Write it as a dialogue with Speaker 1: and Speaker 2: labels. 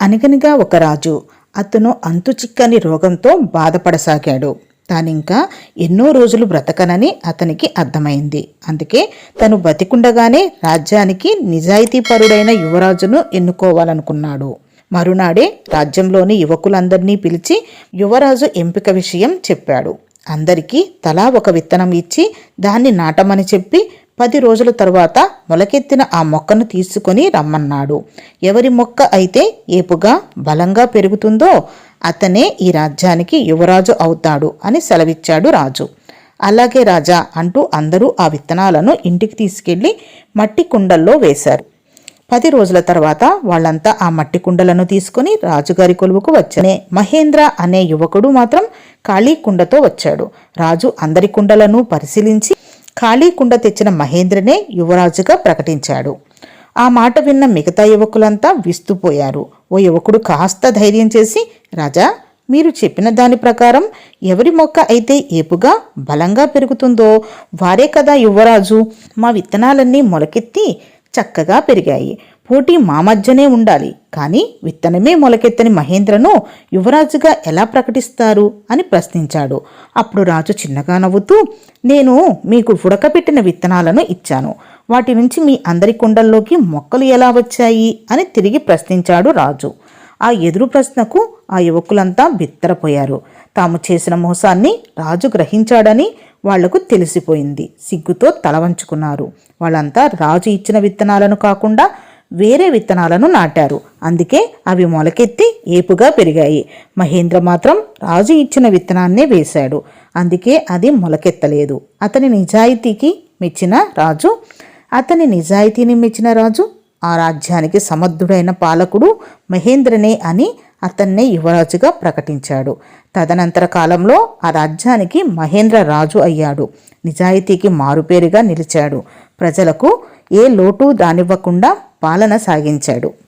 Speaker 1: అనగనగా ఒక రాజు అతను అంతుచిక్కని రోగంతో బాధపడసాగాడు. తానింకా ఎన్నో రోజులు బ్రతకనని అతనికి అర్థమైంది. అందుకే తను బతికుండగానే రాజ్యానికి నిజాయితీపరుడైన యువరాజును ఎన్నుకోవాలనుకున్నాడు. మరునాడే రాజ్యంలోని యువకులందరినీ పిలిచి యువరాజు ఎంపిక విషయం చెప్పాడు. అందరికీ తలా ఒక విత్తనం ఇచ్చి దాన్ని నాటమని చెప్పి పది రోజుల తరువాత మొలకెత్తిన ఆ మొక్కను తీసుకొని రమ్మన్నాడు. ఎవరి మొక్క అయితే ఏపుగా బలంగా పెరుగుతుందో అతనే ఈ రాజ్యానికి యువరాజు అవుతాడు అని సెలవిచ్చాడు రాజు. అలాగే రాజా అంటూ అందరూ ఆ విత్తనాలను ఇంటికి తీసుకెళ్ళి మట్టి కుండల్లో వేశారు. పది రోజుల తర్వాత వాళ్ళంతా ఆ మట్టి కుండలను తీసుకుని రాజుగారి కొలువుకు వచ్చనే మహేంద్ర అనే యువకుడు మాత్రం ఖాళీ కుండతో వచ్చాడు. రాజు అందరి కుండలను పరిశీలించి ఖాళీ కుండ తెచ్చిన మహేంద్రనే యువరాజుగా ప్రకటించాడు. ఆ మాట విన్న మిగతా యువకులంతా విస్తుపోయారు. ఓ యువకుడు కాస్త ధైర్యం చేసి రాజా మీరు చెప్పిన దాని ప్రకారం ఎవరి మొక్క అయితే ఏపుగా బలంగా పెరుగుతుందో వారే కదా యువరాజు. మా విత్తనాలన్నీ మొలకెత్తి చక్కగా పెరిగాయి. పోటీ మా మధ్యనే ఉండాలి. కానీ విత్తనమే మొలకెత్తని మహేంద్రను యువరాజుగా ఎలా ప్రకటిస్తారు? అని ప్రశ్నించాడు. అప్పుడు రాజు చిన్నగా నవ్వుతూ నేను మీకు ఉడకబెట్టిన విత్తనాలను ఇచ్చాను. వాటి నుంచి మీ అందరి కుండల్లోకి మొక్కలు ఎలా వచ్చాయి? అని తిరిగి ప్రశ్నించాడు రాజు. ఆ ఎదురు ప్రశ్నకు ఆ యువకులంతా బిత్తరపోయారు. తాము చేసిన మోసాన్ని రాజు గ్రహించాడని వాళ్ళకు తెలిసిపోయింది. సిగ్గుతో తలవంచుకున్నారు వాళ్ళంతా రాజు ఇచ్చిన విత్తనాలను కాకుండా వేరే విత్తనాలను నాటారు. అందుకే అవి మొలకెత్తి ఏపుగా పెరిగాయి. మహేంద్ర మాత్రం రాజు ఇచ్చిన విత్తనాన్నే వేశాడు. అందుకే అది మొలకెత్తలేదు. అతని నిజాయితీకి మెచ్చిన రాజు అతని నిజాయితీని మెచ్చిన రాజు ఆ రాజ్యానికి సమర్థుడైన పాలకుడు మహేంద్రనే అని అతన్నే యువరాజుగా ప్రకటించాడు. తదనంతర కాలంలో ఆ రాజ్యానికి మహేంద్ర రాజు అయ్యాడు. నిజాయితీకి మారుపేరుగా నిలిచాడు. ప్రజలకు ఏ లోటు దానివ్వకుండా పాలన సాగించాడు.